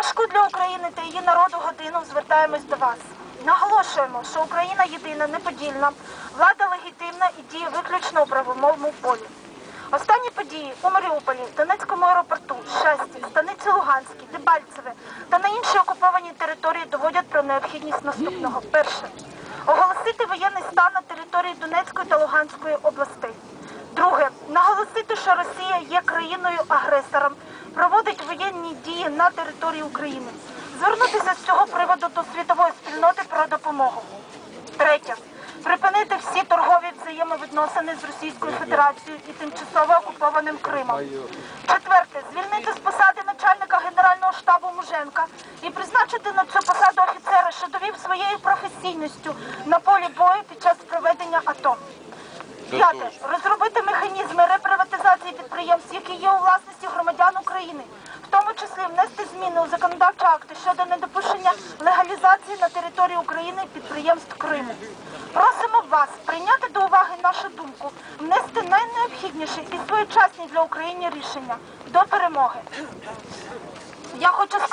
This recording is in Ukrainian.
важку для України та її народу годину звертаємось до вас. Наголошуємо, що Україна єдина, неподільна, влада легітимна і діє виключно у правомовному полі. Останні події у Маріуполі, Донецькому аеропорту, Щасті, Станиці Луганській, Дебальцеве та на інші окуповані території доводять про необхідність наступного. Перше. Оголосити воєнний стан на території Донецької та Луганської областей. Друге. Наголосити, що Росія є країною-агресором, воєнні дії на території України. Звернутися з цього приводу до світової спільноти про допомогу. Третє. Припинити всі торгові взаємовідносини з Російською Федерацією і тимчасово окупованим Кримом. Четверте. Звільнити з посади начальника Генерального штабу Муженка і призначити на цю посаду офіцера, що довів своєю професійністю на полі бою під час. П'яте. Розробити механізми реприватизації підприємств, які є у власності громадян України, в тому числі внести зміни у законодавчі акти щодо недопущення легалізації на території України підприємств Криму. Просимо вас прийняти до уваги нашу думку, внести найнеобхідніші і своєчасні для України рішення до перемоги. Я хочу сказати.